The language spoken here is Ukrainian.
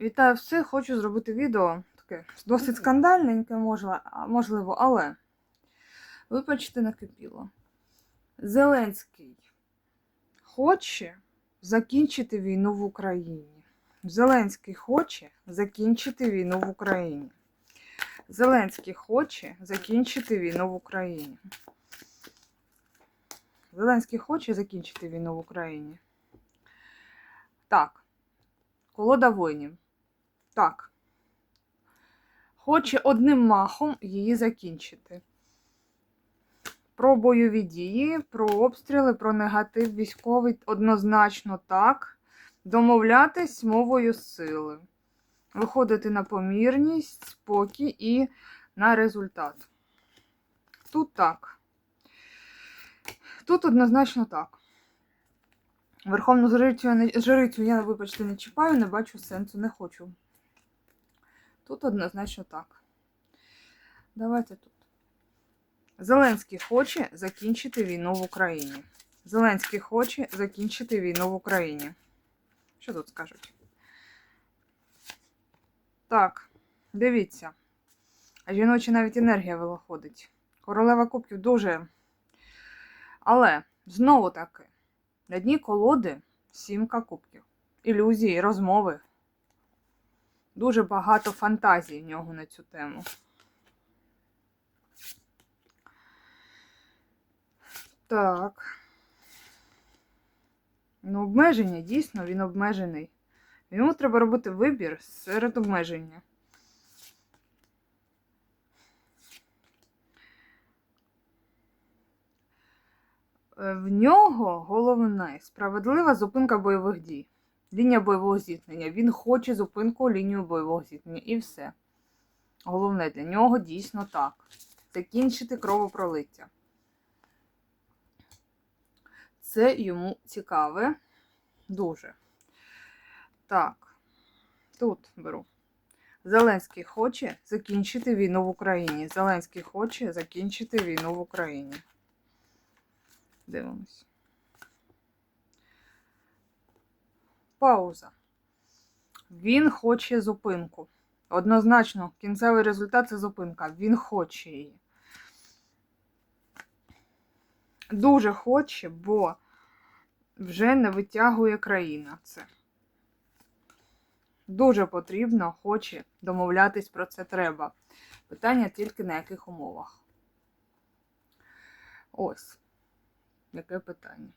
Вітаю всіх! Хочу зробити відео таке досить скандальненьке, можливо, але вибачте, накипіло. Зеленський хоче закінчити війну в Україні. Зеленський хоче закінчити війну в Україні. Зеленський хоче закінчити війну в Україні. Зеленський хоче закінчити війну в Україні. Так. Колода воїнів. Так. Хоче одним махом її закінчити. Про бойові дії, про обстріли, про негатив військовий однозначно так. Домовлятись мовою сили. Виходити на помірність, спокій і на результат. Тут так. Тут однозначно так. Верховну жрицю, я вибачте, не чіпаю, не бачу сенсу, не хочу. Тут однозначно так. Давайте тут. Зеленський хоче закінчити війну в Україні. Зеленський хоче закінчити війну в Україні. Що тут скажуть? Так, дивіться. А жіноча навіть енергія виходить. Королева кубків дуже. Але знову таки. На дні колоди сімка кубків. Ілюзії, розмови. Дуже багато фантазій в нього на цю тему. Так. Ну, обмеження, дійсно, він обмежений. Йому треба робити вибір серед обмеження. Е, В нього головне справедлива зупинка бойових дій. Лінія бойового зіткнення. Він хоче зупинку лінію бойового зіткнення. І все. Головне для нього дійсно так. Закінчити кровопролиття. Це йому цікаве. Дуже. Так. Тут беру. Зеленський хоче закінчити війну в Україні. Зеленський хоче закінчити війну в Україні. Дивимось. Пауза. Він хоче зупинку. Однозначно, кінцевий результат це зупинка. Він хоче її. Дуже хоче, бо вже не витягує країна це. Дуже потрібно, хоче, домовлятись про це треба. Питання тільки на яких умовах. Ось. Яке питання?